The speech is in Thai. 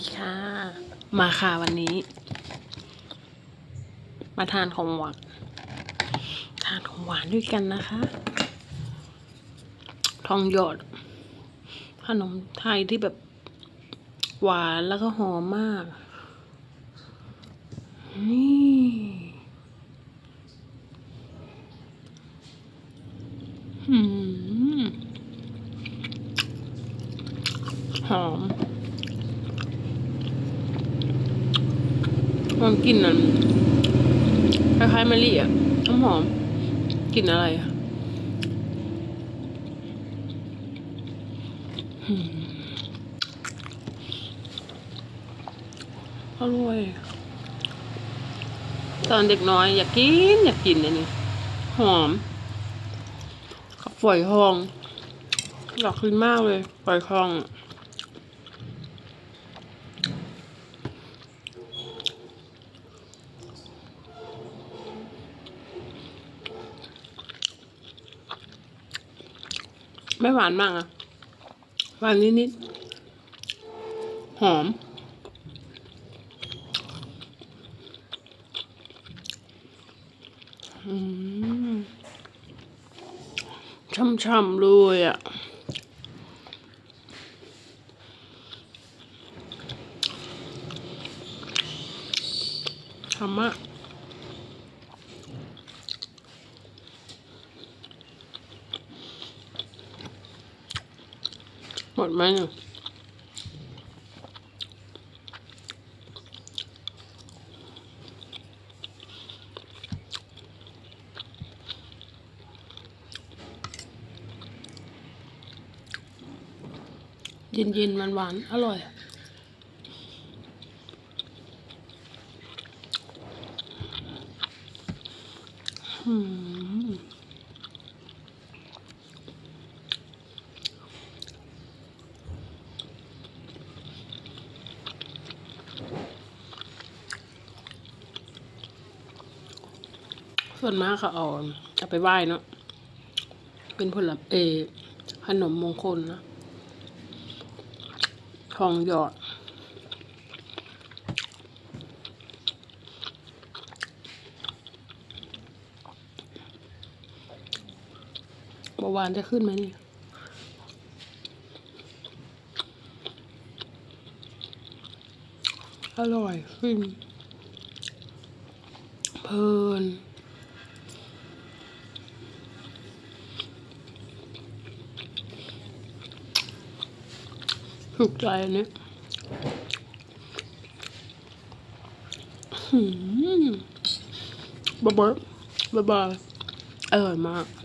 ดีค่ะ มาค่ะวันนี้ มาทานของหวานทานของหวานด้วยกันนะคะ ทองหยอด ขนมไทยที่แบบหวานแล้วก็หอมมาก นี่หืมหอม ความกลิ่นนั้นคล้ายๆมะลิอะน้ำหอมกลิ่นอะไรอะอร่อย ตอนเด็กน้อยอยากกิน อยากกินอันนี้หอมกับฝอยทองอยากกินมากเลยฝอยทองอะ ไม่หวานมากอะหวานนิดๆ หอม ช่ำๆเลยอะช่ำมาก หมดไหมเนี่ยเย็นๆหวานๆอร่อย อืม ส่วนมากเขาเอาเอาไปไหว้เนาะเป็นผลเอขนมมงคลนะทองหยอดเมื่อวานจะขึ้นไหมนี่อร่อยขึ้นเพลิน ถูกใจอันนี้บ๊ายบายบ๊ายบายอร่อยมาก